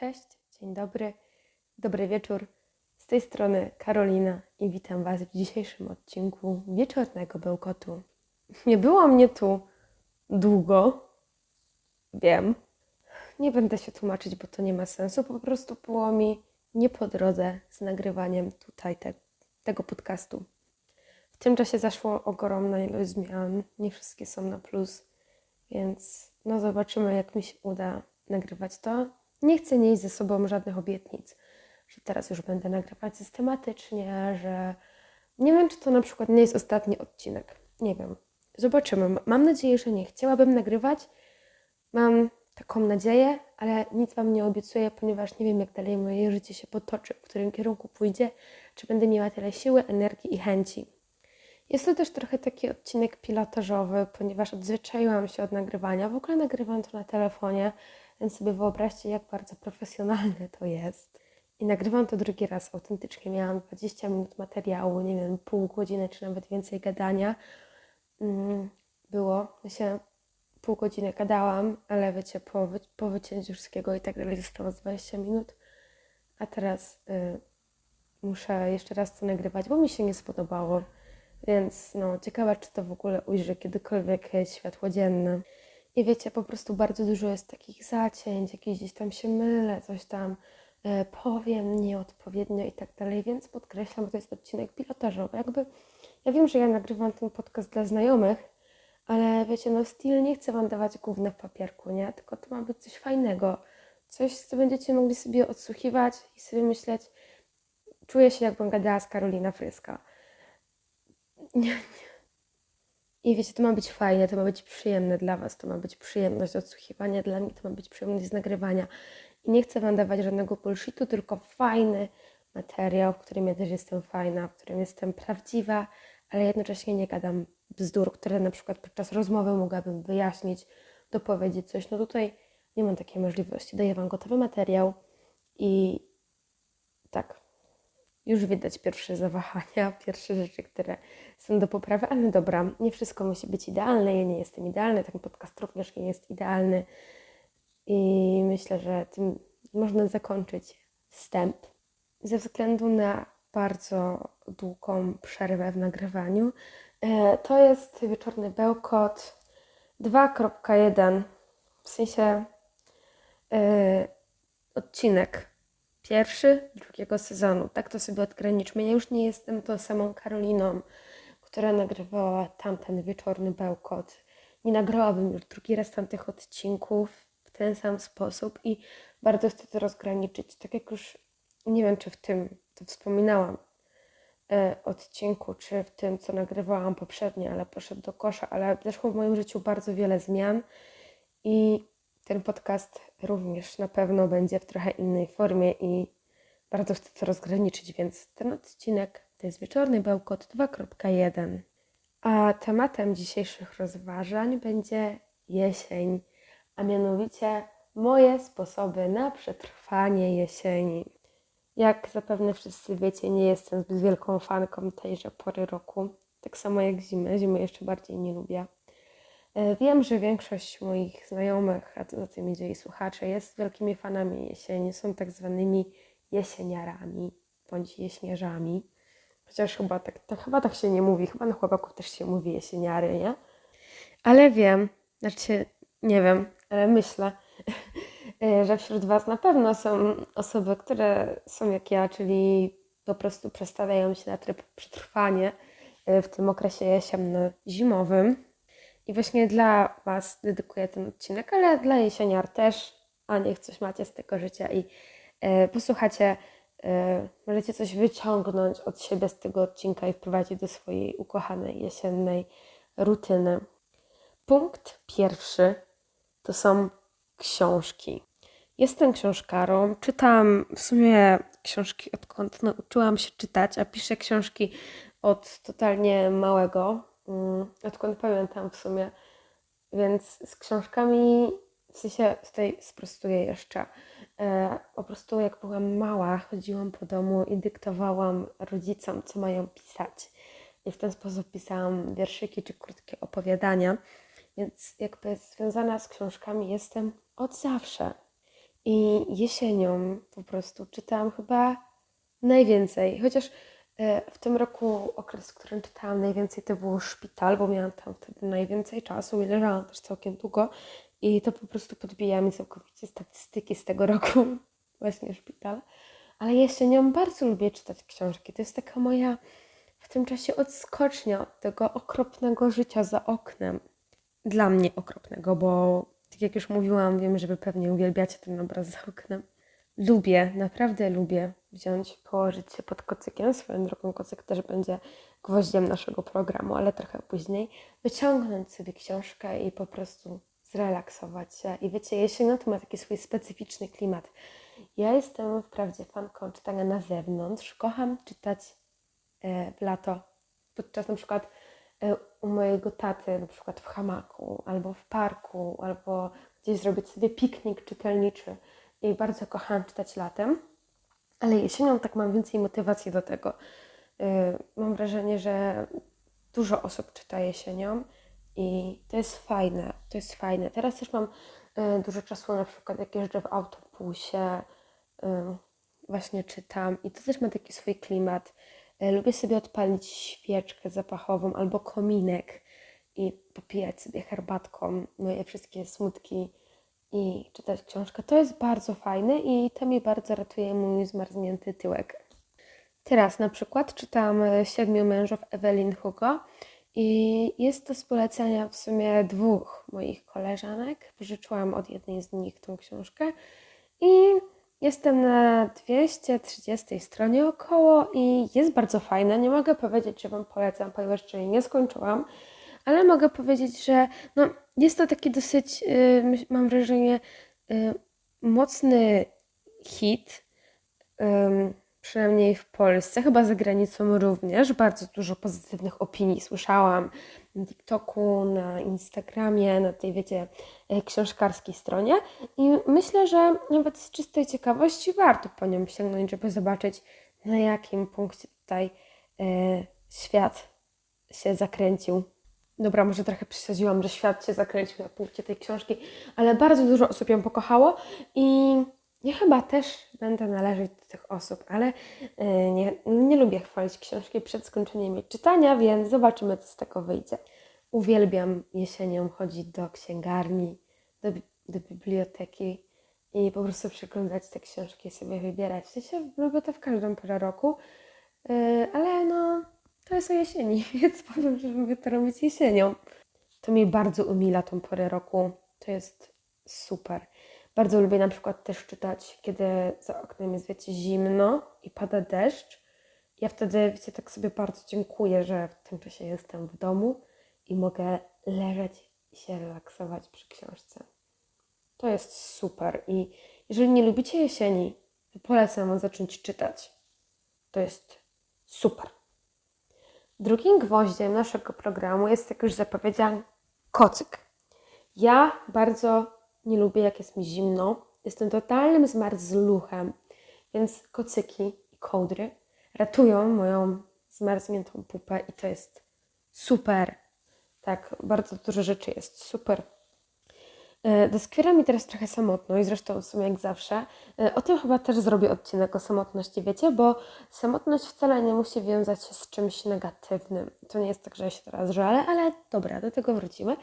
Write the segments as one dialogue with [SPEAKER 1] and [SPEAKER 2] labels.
[SPEAKER 1] Cześć, dzień dobry, dobry wieczór. Z tej strony Karolina i witam Was w dzisiejszym odcinku wieczornego bełkotu. Nie było mnie tu długo, wiem. Nie będę się tłumaczyć, bo to nie ma sensu. Po prostu było mi nie po drodze z nagrywaniem tutaj te, tego podcastu. W tym czasie zaszło ogromna ilość zmian. Nie wszystkie są na plus, więc no zobaczymy, jak mi się uda nagrywać to. Nie chcę nieść ze sobą żadnych obietnic, że teraz już będę nagrywać systematycznie, że nie wiem, czy to na przykład nie jest ostatni odcinek. Nie wiem. Zobaczymy. Mam nadzieję, że nie. Chciałabym nagrywać. Mam taką nadzieję, ale nic Wam nie obiecuję, ponieważ nie wiem, jak dalej moje życie się potoczy, w którym kierunku pójdzie, czy będę miała tyle siły, energii i chęci. Jest to też trochę taki odcinek pilotażowy, ponieważ odzwyczaiłam się od nagrywania. W ogóle nagrywam to na telefonie, więc sobie wyobraźcie, jak bardzo profesjonalne to jest. I nagrywam to drugi raz autentycznie. Miałam 20 minut materiału, nie wiem, pół godziny czy nawet więcej gadania. Mm, Było, ja się pół godziny gadałam, ale wiecie, po, wy, po wycięciu wszystkiego i tak dalej zostało z 20 minut. A teraz y, muszę jeszcze raz to nagrywać, bo mi się nie spodobało. Więc no, ciekawa, czy to w ogóle ujrzy kiedykolwiek światło dzienne. I wiecie, po prostu bardzo dużo jest takich zacięć, jakieś gdzieś tam się mylę, coś tam e, powiem nieodpowiednio i tak dalej, więc podkreślam, że to jest odcinek pilotażowy. Jakby ja wiem, że ja nagrywam ten podcast dla znajomych, ale wiecie, no styl nie chcę wam dawać gówna w papierku, nie? Tylko to ma być coś fajnego. Coś, co będziecie mogli sobie odsłuchiwać i sobie myśleć, czuję się jakbym gadała z Karolina Fryska. Nie, nie. I wiecie, to ma być fajne, to ma być przyjemne dla Was, to ma być przyjemność odsłuchiwania, dla mnie to ma być przyjemność z nagrywania. I nie chcę Wam dawać żadnego bullshitu, tylko fajny materiał, w którym ja też jestem fajna, w którym jestem prawdziwa, ale jednocześnie nie gadam bzdur, które na przykład podczas rozmowy mogłabym wyjaśnić, dopowiedzieć coś. No tutaj nie mam takiej możliwości. Daję Wam gotowy materiał i tak, już widać pierwsze zawahania, pierwsze rzeczy, które są do poprawy, ale dobra, nie wszystko musi być idealne, ja nie jestem idealny, ten podcast również nie jest idealny. I myślę, że tym można zakończyć wstęp. Ze względu na bardzo długą przerwę w nagrywaniu, e, to jest wieczorny bełkot 2.1, w sensie e, odcinek pierwszy drugiego sezonu. Tak to sobie odgraniczmy. Ja już nie jestem tą samą Karoliną, która nagrywała tamten wieczorny bełkot. Nie nagrałabym już drugi raz tamtych odcinków w ten sam sposób i bardzo chcę to rozgraniczyć. Tak jak już nie wiem, czy w tym to wspominałam e, odcinku, czy w tym, co nagrywałam poprzednio, ale poszedł do kosza, ale zaszło w moim życiu bardzo wiele zmian i ten podcast również na pewno będzie w trochę innej formie i bardzo chcę to rozgraniczyć, więc ten odcinek to jest wieczorny bełkot 2.1. A tematem dzisiejszych rozważań będzie jesień, a mianowicie moje sposoby na przetrwanie jesieni. Jak zapewne wszyscy wiecie, nie jestem zbyt wielką fanką tejże pory roku. Tak samo jak zimy. Zimy jeszcze bardziej nie lubię. E, Wiem, że większość moich znajomych, a za tym idzie i słuchaczy, jest wielkimi fanami jesieni. Są tak zwanymi jesieniarami bądź jeśnierzami. Chociaż chyba tak, to chyba tak się nie mówi. Chyba na chłopaków też się mówi jesieniary, nie? Ale wiem, znaczy nie wiem, ale myślę, e, że wśród Was na pewno są osoby, które są jak ja, czyli po prostu przestawiają się na tryb przetrwanie w tym okresie jesienno-zimowym. I właśnie dla Was dedykuję ten odcinek, ale dla jesieniar też, a niech coś macie z tego życia i e, posłuchacie, e, możecie coś wyciągnąć od siebie z tego odcinka i wprowadzić do swojej ukochanej jesiennej rutyny. Punkt pierwszy to są książki. Jestem książkarą, czytam w sumie książki odkąd nauczyłam się czytać, a piszę książki od totalnie małego, odkąd pamiętam w sumie. Więc z książkami, w sensie tutaj sprostuję jeszcze, e, po prostu jak byłam mała, chodziłam po domu i dyktowałam rodzicom, co mają pisać. I w ten sposób pisałam wierszyki czy krótkie opowiadania. Więc jakby związana z książkami jestem od zawsze. I jesienią po prostu czytałam chyba najwięcej. Chociaż w tym roku okres, w którym czytałam najwięcej, to był szpital, bo miałam tam wtedy najwięcej czasu i leżałam też całkiem długo. I to po prostu podbija mi całkowicie statystyki z tego roku, właśnie szpital. Ale jesienią bardzo lubię czytać książki. To jest taka moja w tym czasie odskocznia od tego okropnego życia za oknem. Dla mnie okropnego, bo tak jak już mówiłam, wiem, że wy pewnie uwielbiacie ten obraz za oknem. Lubię, naprawdę lubię wziąć, położyć się pod kocykiem. Swoją drogą kocyk też będzie gwoździem naszego programu, ale trochę później. Wyciągnąć sobie książkę i po prostu zrelaksować się. I wiecie, jesienią to ma taki swój specyficzny klimat. Ja jestem wprawdzie fanką czytania na zewnątrz. Kocham czytać e, w lato. Podczas na przykład e, u mojego taty, na przykład w hamaku, albo w parku, albo gdzieś zrobić sobie piknik czytelniczy. I bardzo kocham czytać latem, ale jesienią tak mam więcej motywacji do tego. E, mam wrażenie, że dużo osób czyta jesienią i to jest fajne, to jest fajne. Teraz też mam y, dużo czasu, na przykład jak jeżdżę w autobusie, y, właśnie czytam i to też ma taki swój klimat. Y, lubię sobie odpalić świeczkę zapachową albo kominek i popijać sobie herbatką moje wszystkie smutki i czytać książkę. To jest bardzo fajne i to mi bardzo ratuje mój zmarznięty tyłek. Teraz na przykład czytam Siedmiu mężów Evelyn Hugo i jest to z polecenia w sumie dwóch moich koleżanek. Wyżyczyłam od jednej z nich tą książkę i jestem na 230 stronie około i jest bardzo fajna. Nie mogę powiedzieć, że Wam polecam, ponieważ jeszcze jej nie skończyłam, ale mogę powiedzieć, że no, jest to taki dosyć, yy, mam wrażenie, yy, mocny hit. Przynajmniej w Polsce, chyba za granicą również, bardzo dużo pozytywnych opinii słyszałam na TikToku, na Instagramie, na tej, wiecie, e, książkarskiej stronie. I myślę, że nawet z czystej ciekawości warto po nią sięgnąć, żeby zobaczyć, na jakim punkcie tutaj świat się zakręcił. Dobra, może trochę przesadziłam, że świat się zakręcił na punkcie tej książki, ale bardzo dużo osób ją pokochało i ja chyba też będę należeć do tych osób, ale e, nie, nie lubię chwalić książki przed skończeniem jej czytania, więc zobaczymy, co z tego wyjdzie. Uwielbiam jesienią chodzić do księgarni, do, do biblioteki i po prostu przeglądać te książki i sobie wybierać. W sensie lubię to w każdą porę roku, e, ale no, to jest o jesieni, więc powiem, że lubię to robić jesienią. To mi bardzo umila tą porę roku. To jest super. Bardzo lubię na przykład też czytać, kiedy za oknem jest, wiecie, zimno i pada deszcz. Ja wtedy, wiecie, tak sobie bardzo dziękuję, że w tym czasie jestem w domu i mogę leżeć i się relaksować przy książce. To jest super. I jeżeli nie lubicie jesieni, to polecam Wam zacząć czytać. To jest super. Drugim gwoździem naszego programu jest, jak już zapowiedziałam, kocyk. Ja bardzo nie lubię, jak jest mi zimno. Jestem totalnym zmarzluchem, więc kocyki i kołdry ratują moją zmarzniętą pupę i to jest super. Tak, bardzo dużo rzeczy jest super. E, doskwiera mi teraz trochę samotność, zresztą w sumie jak zawsze. E, o tym chyba też zrobię odcinek o samotności, wiecie, bo samotność wcale nie musi wiązać się z czymś negatywnym. To nie jest tak, że ja się teraz żalę, ale dobra, do tego wrócimy.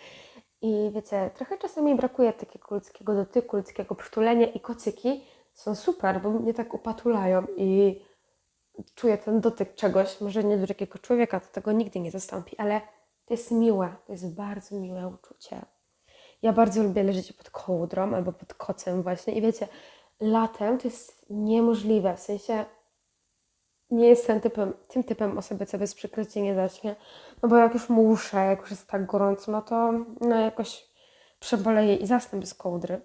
[SPEAKER 1] I wiecie, trochę czasami brakuje takiego ludzkiego dotyku, ludzkiego przytulenia i kocyki są super, bo mnie tak upatulają i czuję ten dotyk czegoś, może nie drugiego człowieka, to tego nigdy nie zastąpi, ale to jest miłe, to jest bardzo miłe uczucie. Ja bardzo lubię leżeć pod kołdrą albo pod kocem właśnie i wiecie, latem to jest niemożliwe, w sensie nie jestem typem, tym typem osoby, co bez przykrycia nie zacznie. No bo jak już muszę, jak już jest tak gorąco, no to no jakoś przeboleję i zasnę bez kołdry.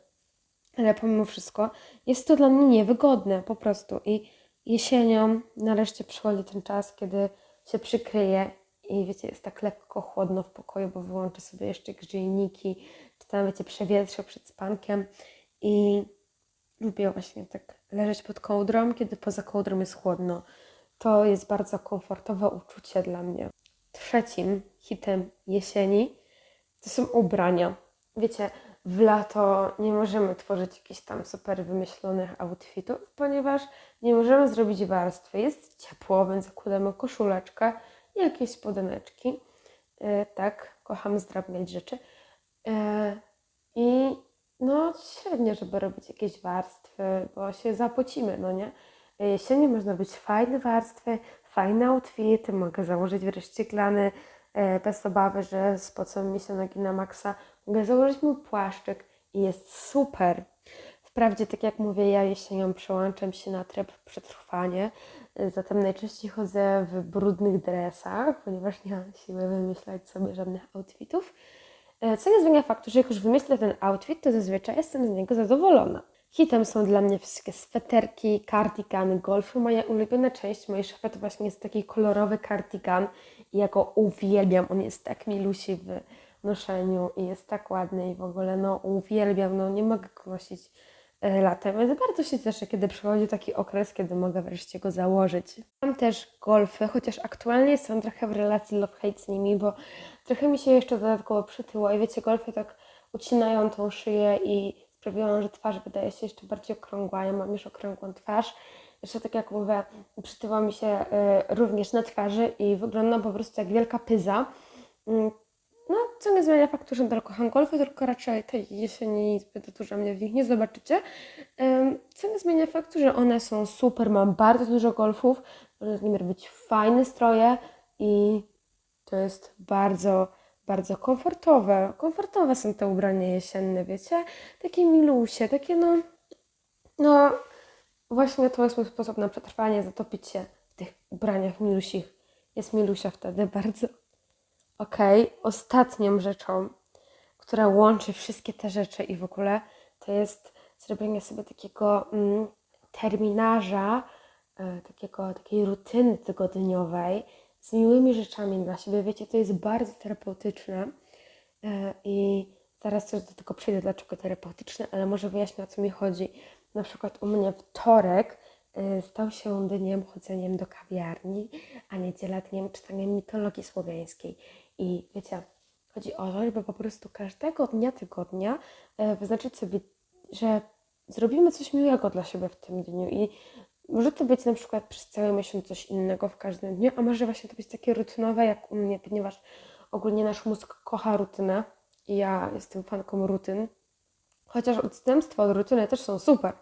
[SPEAKER 1] Ale pomimo wszystko jest to dla mnie niewygodne po prostu. I jesienią nareszcie przychodzi ten czas, kiedy się przykryje i wiecie, jest tak lekko chłodno w pokoju, bo wyłączę sobie jeszcze grzejniki, czy tam wiecie, przewietrzę przed spankiem i lubię właśnie tak leżeć pod kołdrą, kiedy poza kołdrą jest chłodno. To jest bardzo komfortowe uczucie dla mnie. Trzecim hitem jesieni to są ubrania. Wiecie, w lato nie możemy tworzyć jakichś tam super wymyślonych outfitów, ponieważ nie możemy zrobić warstwy. Jest ciepło, więc zakładamy koszuleczkę i jakieś spodeneczki. E, tak, kocham zdrabniać rzeczy. E, I no średnio, żeby robić jakieś warstwy, bo się zapocimy, no nie? E, Jesienią można być fajne warstwy, fajne outfity, mogę założyć wreszcie glany bez obawy, że spocą mi się nogi na maksa. Mogę założyć mój płaszczyk i jest super. Wprawdzie, tak jak mówię, ja jesienią przełączam się na tryb przetrwanie, zatem najczęściej chodzę w brudnych dresach, ponieważ nie mam siły wymyślać sobie żadnych outfitów. E, Co nie zmienia faktu, że jak już wymyślę ten outfit, to zazwyczaj jestem z niego zadowolona. Hitem są dla mnie wszystkie sweterki, kardigany, golfy. Moja ulubiona część mojej szafy to właśnie jest taki kolorowy kardigan i ja go uwielbiam. On jest tak milusi w noszeniu i jest tak ładny i w ogóle no uwielbiam, no nie mogę go nosić latem, więc bardzo się cieszę, kiedy przychodzi taki okres, kiedy mogę wreszcie go założyć. Mam też golfy, chociaż aktualnie jestem trochę w relacji love-hate z nimi, bo trochę mi się jeszcze dodatkowo przytyło i wiecie, golfy tak ucinają tą szyję i sprawiają, że twarz wydaje się jeszcze bardziej okrągła. Ja mam już okrągłą twarz. Jeszcze tak jak mówię, przytyło mi się y, również na twarzy i wyglądam po prostu jak wielka pyza. No, co nie zmienia faktu, że nadal kocham golfy, tylko raczej tej jesieni zbyt dużo mnie w nich nie zobaczycie. Co nie zmienia faktu, że one są super, mam bardzo dużo golfów, można z nimi robić fajne stroje i to jest bardzo, bardzo komfortowe. Komfortowe są te ubrania jesienne, wiecie? Takie milusie, takie no... No, właśnie to jest mój sposób na przetrwanie, zatopić się w tych ubraniach milusich. Jest milusia wtedy bardzo. Okej, ostatnią rzeczą, która łączy wszystkie te rzeczy i w ogóle, to jest zrobienie sobie takiego mm, terminarza, e, takiego, takiej rutyny tygodniowej z miłymi rzeczami dla siebie. Wiecie, to jest bardzo terapeutyczne e, i zaraz też do tego przejdę, dlaczego terapeutyczne, ale może wyjaśnię, o co mi chodzi. Na przykład u mnie wtorek e, stał się dniem chodzeniem do kawiarni, a niedziela dniem czytaniem mitologii słowiańskiej. I wiecie, chodzi o to, żeby po prostu każdego dnia tygodnia e, wyznaczyć sobie, że zrobimy coś miłego dla siebie w tym dniu i może to być na przykład przez cały miesiąc coś innego w każdym dniu, a może właśnie to być takie rutynowe jak u mnie, ponieważ ogólnie nasz mózg kocha rutynę i ja jestem fanką rutyn. Chociaż odstępstwa od rutyny też są super,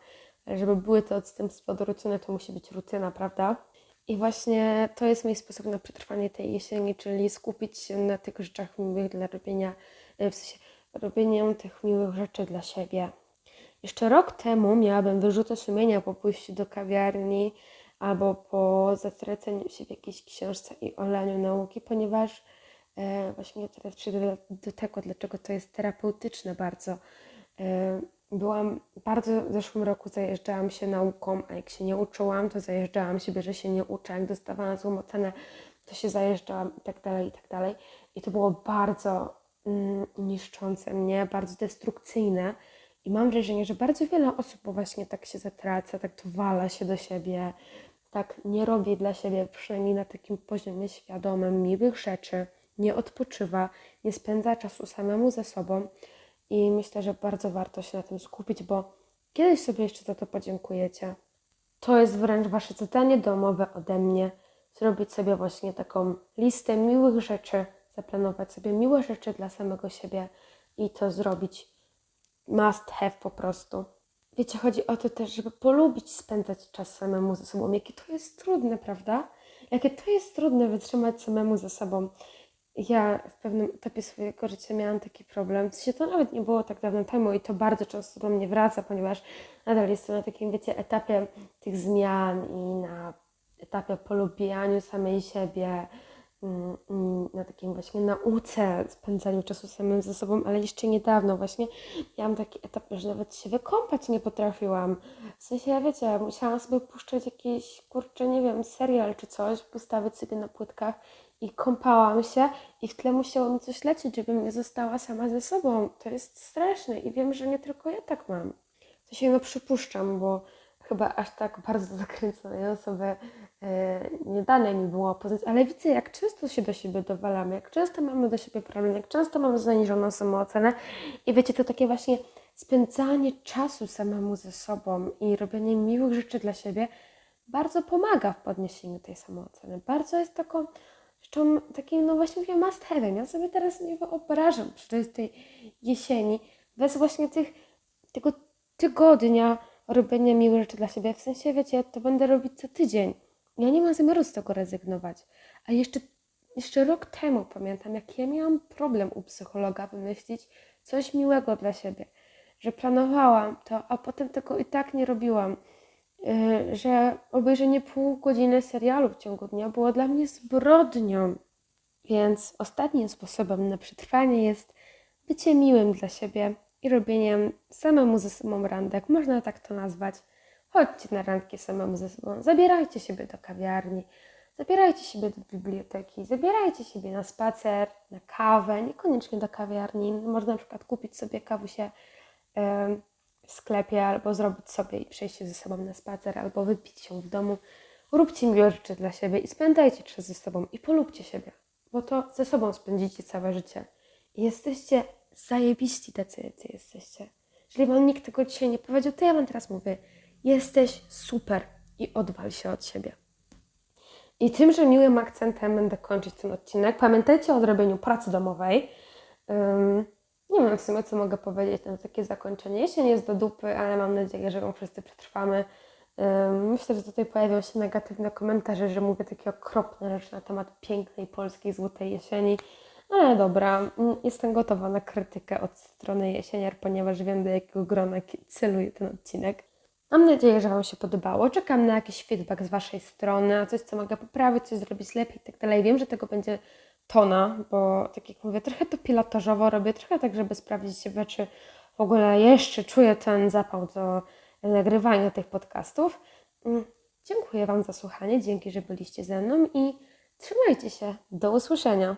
[SPEAKER 1] ale żeby były te odstępstwa od rutyny, to musi być rutyna, prawda? I właśnie to jest mój sposób na przetrwanie tej jesieni, czyli skupić się na tych rzeczach miłych dla robienia, e, w sensie tych miłych rzeczy dla siebie. Jeszcze rok temu miałabym wyrzuty sumienia po pójściu do kawiarni albo po zatraceniu się w jakiejś książce i olaniu nauki, ponieważ e, właśnie teraz przejdę do, do tego, dlaczego to jest terapeutyczne bardzo. E, byłam bardzo w zeszłym roku zajeżdżałam się nauką, a jak się nie uczyłam, to zajeżdżałam siebie, że się nie uczę. Jak dostawałam złą ocenę, to się zajeżdżałam i tak dalej, i tak dalej. I to było bardzo mm, niszczące mnie, bardzo destrukcyjne. I mam wrażenie, że bardzo wiele osób właśnie tak się zatraca, tak wala się do siebie, tak nie robi dla siebie, przynajmniej na takim poziomie świadomym, miłych rzeczy, nie odpoczywa, nie spędza czasu samemu ze sobą. I myślę, że bardzo warto się na tym skupić, bo kiedyś sobie jeszcze za to podziękujecie. To jest wręcz wasze zadanie domowe ode mnie. Zrobić sobie właśnie taką listę miłych rzeczy, zaplanować sobie miłe rzeczy dla samego siebie i to zrobić must have po prostu. Wiecie, chodzi o to też, żeby polubić spędzać czas samemu ze sobą. Jakie to jest trudne, prawda? Jakie to jest trudne wytrzymać samemu ze sobą. Ja w pewnym etapie swojego życia miałam taki problem. W sensie to nawet nie było tak dawno temu i to bardzo często do mnie wraca, ponieważ nadal jestem na takim, wiecie, etapie tych zmian i na etapie polubianiu samej siebie, mm, na takim właśnie nauce, spędzaniu czasu samym ze sobą, ale jeszcze niedawno właśnie miałam taki etap, że nawet się wykąpać nie potrafiłam. W sensie, wiecie, musiałam sobie puszczać jakiś, kurczę, nie wiem, serial czy coś, postawić sobie na płytkach i kąpałam się i w tle musiało mi coś lecieć, żebym nie została sama ze sobą. To jest straszne i wiem, że nie tylko ja tak mam. To się no przypuszczam, bo chyba aż tak bardzo zakręconej osoby e, nie dane mi było poznać, ale widzę, jak często się do siebie dowalamy, jak często mamy do siebie problem, jak często mamy zaniżoną samoocenę i wiecie, to takie właśnie spędzanie czasu samemu ze sobą i robienie miłych rzeczy dla siebie bardzo pomaga w podniesieniu tej samooceny. Bardzo jest taką rzeczą, takim, no właśnie must have'em. Ja sobie teraz nie wyobrażam przy tej jesieni bez właśnie tych, tego tygodnia robienia miłych rzeczy dla siebie. W sensie, wiecie, ja to będę robić co tydzień. Ja nie mam zamiaru z tego rezygnować. A jeszcze, jeszcze rok temu pamiętam, jak ja miałam problem u psychologa wymyślić coś miłego dla siebie. Że planowałam to, a potem tego i tak nie robiłam. Yy, że obejrzenie pół godziny serialu w ciągu dnia było dla mnie zbrodnią. Więc ostatnim sposobem na przetrwanie jest bycie miłym dla siebie i robieniem samemu ze sobą randek. Można tak to nazwać. Chodźcie na randki samemu ze sobą. Zabierajcie siebie do kawiarni, zabierajcie siebie do biblioteki, zabierajcie siebie na spacer, na kawę, niekoniecznie do kawiarni. Można na przykład kupić sobie kawusie em, w sklepie albo zrobić sobie i przejść się ze sobą na spacer, albo wypić się w domu. Róbcie miłe rzeczy dla siebie i spędzajcie czas ze sobą i polubcie siebie, bo to ze sobą spędzicie całe życie. I jesteście zajebiści tacy, jacy jesteście. Jeżeli wam nikt tego dzisiaj nie powiedział, to ja wam teraz mówię, jesteś super i odwal się od siebie. I tymże miłym akcentem będę kończyć ten odcinek. Pamiętajcie o odrobieniu pracy domowej. Ym, nie wiem w sumie, co mogę powiedzieć na takie zakończenie. Jesień jest do dupy, ale mam nadzieję, że ją wszyscy przetrwamy. Myślę, że tutaj pojawią się negatywne komentarze, że mówię takie okropne rzeczy na temat pięknej polskiej złotej jesieni. Ale dobra, mm, jestem gotowa na krytykę od strony jesieniar, ponieważ wiem, do jakiego grona celuje ten odcinek. Mam nadzieję, że Wam się podobało. Czekam na jakiś feedback z Waszej strony, coś, co mogę poprawić, coś zrobić lepiej i tak. Wiem, że tego będzie tona, bo tak jak mówię, trochę to pilotażowo robię, trochę tak, żeby sprawdzić się, czy w ogóle jeszcze czuję ten zapał do nagrywania tych podcastów. Mm, Dziękuję Wam za słuchanie, dzięki, że byliście ze mną i trzymajcie się. Do usłyszenia.